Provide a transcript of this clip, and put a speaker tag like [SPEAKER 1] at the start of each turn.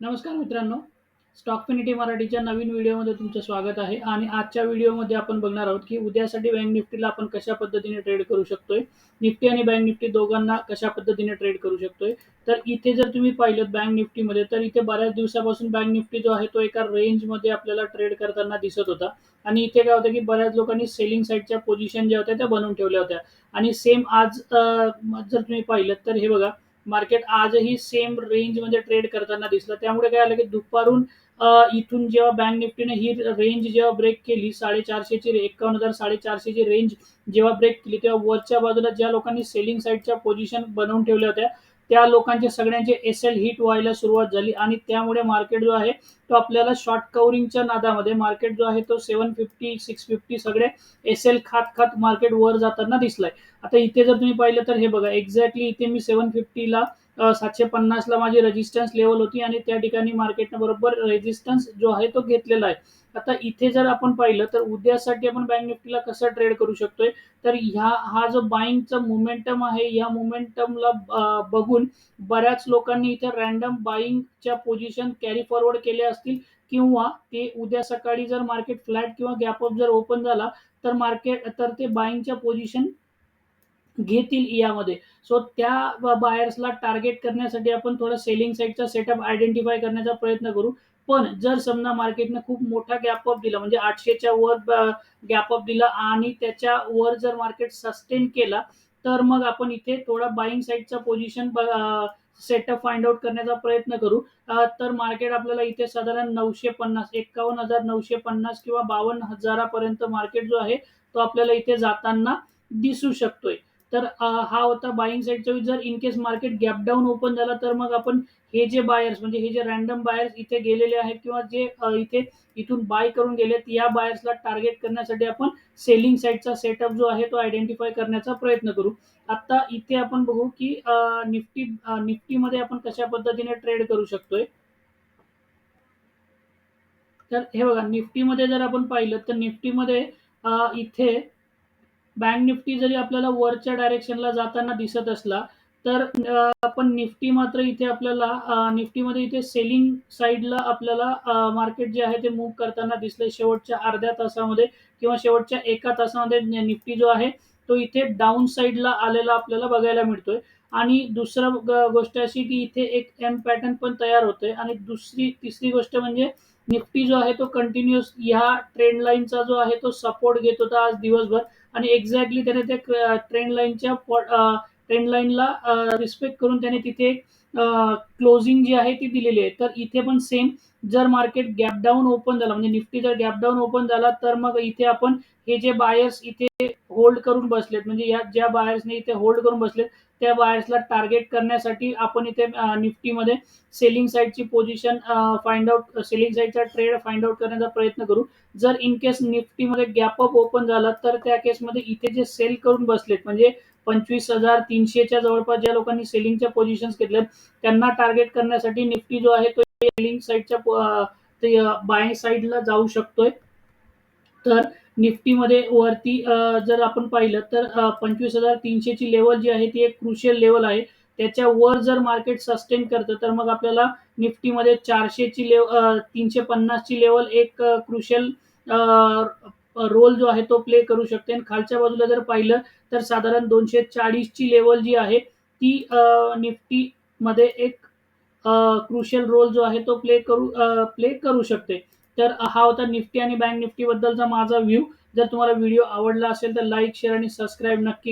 [SPEAKER 1] नमस्कार मित्रांनो. स्टॉकफिनिटी मराठीच्या नवीन व्हिडिओमध्ये तुमचं स्वागत आहे आणि आजच्या व्हिडिओमध्ये आपण बघणार आहोत की उद्यासाठी बँक निफ्टीला आपण कशा पद्धतीने ट्रेड करू शकतोय निफ्टी आणि बँक निफ्टी दोघांना कशा पद्धतीने ट्रेड करू शकतोय. तर इथे जर तुम्ही पाहिलं बँक निफ्टीमध्ये तर इथे बऱ्याच दिवसापासून बँक निफ्टी जो आहे तो एका रेंजमध्ये आपल्याला ट्रेड करताना दिसत होता. आणि इथे काय होतं की बऱ्याच लोकांनी सेलिंग साईडच्या पोझिशन ज्या होत्या त्या बनवून ठेवल्या होत्या. आणि सेम आज जर तुम्ही पाहिलं तर हे बघा मार्केट आजही सेम रेंजमध्ये ट्रेड करताना दिसलं. त्यामुळे काय आलं की दुपारून इथून जेव्हा बँक निफ्टीने ही रेंज जेव्हा ब्रेक केली साडेचारशेची एकावन्न हजार साडेचारशेची रेंज जेव्हा ब्रेक केली तेव्हा वरच्या बाजूला ज्या लोकांनी सेलिंग साईडच्या पोझिशन बनवून ठेवल्या होत्या त्या लोकांचे सगळ्यांचे एस एल हिट व्हायला सुरुवात झाली आणि त्यामुळे मार्केट जो आहे तो आपल्याला शॉर्ट कव्हरिंगच्या नादामध्ये मार्केट जो आहे तो सेवन फिफ्टी सिक्स फिफ्टी सगळे एस एल खात खात मार्केट वर जाताना दिसलाय. आता इथे जर तुम्ही पाहिलं तर हे बघा एक्झॅक्टली इथे मी सेवन फिफ्टीला सातशे पन्नासला माझी रेजिस्टन्स लेवल होती आणि त्या ठिकाणी मार्केटनं बरोबर रेजिस्टन्स जो आहे तो घेतलेला आहे. आता इथे जर आपण पाहिलं तर उद्यासाठी आपण बँक निफ्टीला कसं ट्रेड करू शकतोय? तर ह्या हा जो बाईंगचा मोमेंटम आहे या मोमेंटमला बघून बऱ्याच लोकांनी इथे रॅन्डम बाईंगच्या पोझिशन कॅरी फॉरवर्ड केल्या असतील किंवा ते उद्या सकाळी जर मार्केट फ्लॅट किंवा गॅप अप जर ओपन झाला तर मार्केट तर ते बाईंगच्या पोझिशन घेतील यामध्ये. सो त्या बायर्सला टार्गेट करण्यासाठी आपण थोडं सेलिंग साईडचा सेटअप आयडेंटिफाय करण्याचा प्रयत्न करू. पण जर समजा मार्केटने खूप मोठा गॅप अप दिला म्हणजे आठशेच्या वर गॅप अप दिला आणि त्याच्या वर जर मार्केट सस्टेन केला तर मग आपण इथे थोडा बाईंग साईडचा पोझिशन सेटअप फाइंड आउट करण्याचा प्रयत्न करू. तर मार्केट आपल्याला इथे साधारण नऊशे पन्नास एक्कावन्न हजार नऊशे पन्नास किंवा बावन्न हजारापर्यंत मार्केट जो आहे तो आपल्याला इथे जाताना दिसू शकतोय. तर हा होता बाईंग साईडचा जर in case market gap down open झाला तर मग आपण हे जे बायर्स म्हणजे हे जे रॅन्डम बायर्स इथे गेलेले आहेत किंवा जे इथे इथून बाय करून गेलेत या बायर्सला टार्गेट करण्यासाठी आपण सेलिंग साईडचा सेटअप जो आहे तो आयडेंटिफाय करण्याचा प्रयत्न करू. आता इथे आपण बघू की निफ्टी निफ्टीमध्ये आपण कशा पद्धतीने ट्रेड करू शकतोय. तर हे बघा निफ्टीमध्ये जर आपण पाहिलं तर निफ्टीमध्ये इथे बँक निफ्टी जरी आपल्याला वरच्या डायरेक्शनला जाताना दिसत असला तर आपण निफ्टी मात्र इथे आपल्याला निफ्टीमध्ये इथे सेलिंग साईडला आपल्याला मार्केट जे आहे ते मूव्ह करताना दिसले शेवटच्या अर्ध्या तासामध्ये किंवा शेवटच्या एका तासामध्ये निफ्टी जो आहे तो इथे डाऊन साईडला आलेला आपल्याला बघायला मिळतोय. आणि दुसरं गोष्ट अशी की इथे एक एम पॅटर्न पण तयार होतोय. आणि दुसरी तिसरी गोष्ट म्हणजे निफ्टी जो आहे तो कंटिन्युअस ह्या ट्रेंड लाईनचा जो आहे तो सपोर्ट घेत होता आज दिवसभर. आणि एक्झॅक्टली त्याने त्या ट्रेंड लाईनच्या ट्रेंड लाईनला रिस्पेक्ट करून त्याने तिथे क्लोजिंग जी आहे ती दिलेली आहे. तर इथे पण सेम जर मार्केट गॅप डाऊन ओपन झाला म्हणजे निफ्टी जर गॅप डाऊन ओपन झाला तर मग इथे आपण हे जे बायर्स इथे होल्ड करून बसलेत. म्हणजे या ज्या बायर्सने इथे होल्ड करून बसलेत त्या बायर्सला टार्गेट करण्यासाठी आपण इथे निफ्टीमध्ये सेलिंग साईडची पोझिशन फाइंड आउट सेलिंग साईडचा ट्रेड फाइंड आउट करण्याचा प्रयत्न करू. जर इन केस निफ्टीमध्ये गॅप अप ओपन झाला तर त्या केसमध्ये इथे जे सेल करून बसलेत म्हणजे पंचवीस हजार तीनशेच्या जवळपास ज्या लोकांनी सेलिंगच्या पोझिशन घेतल्यात त्यांना टार्गेट करण्यासाठी निफ्टी जो आहे तो सेलिंग साईडच्या बाय साईडला जाऊ शकतोय. तर निफ्टीमध्ये वरती जर आपण पाहिलं तर पंचवीस हजार तीनशेची लेवल जी आहे ती एक क्रुशियल लेवल आहे. त्याच्या वर जर मार्केट सस्टेन करतं तर मग आपल्याला निफ्टीमध्ये चारशेची लेव तीनशे पन्नासची लेवल एक क्रुशियल रोल जो आहे तो प्ले करू शकते. आणि खालच्या बाजूला जर पाहिलं तर साधारण दोनशे चाळीसची लेवल जी आहे ती निफ्टीमध्ये एक क्रुशियल रोल जो आहे तो प्ले करू प्ले करू शकते. तर हा होता निफ्टी आणि बँक निफ्टी बद्दलचा माझा व्ह्यू. जर तुम्हाला व्हिडिओ आवडला असेल तर लाईक शेअर आणि सबस्क्राईब नक्की